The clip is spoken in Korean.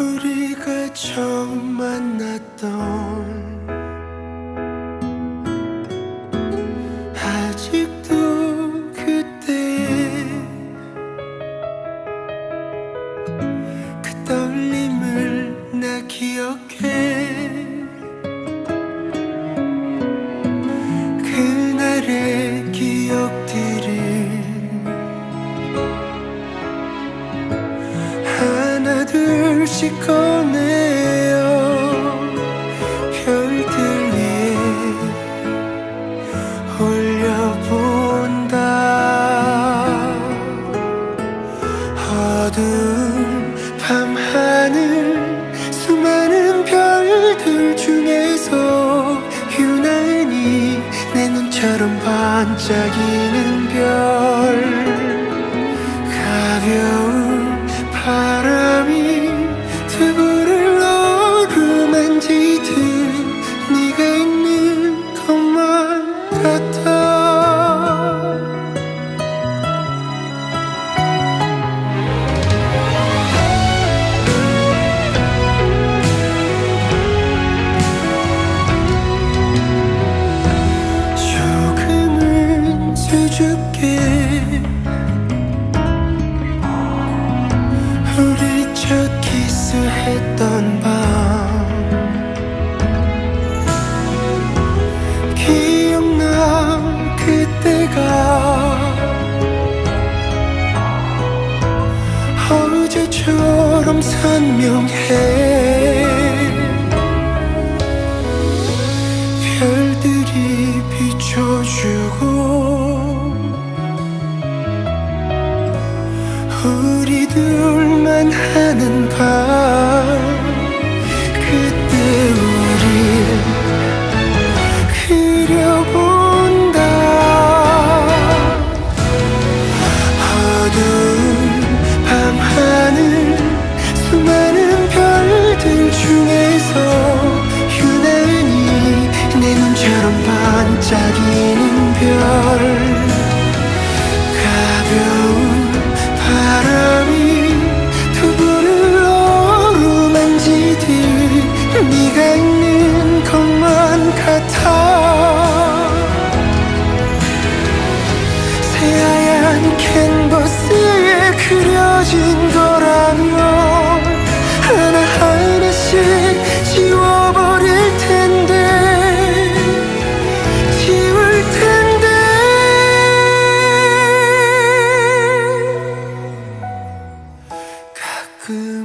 우리가 처음 만났던 아직도 그때의 그 떨림을 나 기억해. 반짝이는 첫 키스했던 밤. 기억나 그때가 어제처럼 선명해. 별들이 비춰주고 우리들 i Manhattan Park. 같아. 새하얀 캔버스에 그려진 거라면 하나하나씩 지워버릴 텐데 지울 텐데. 가끔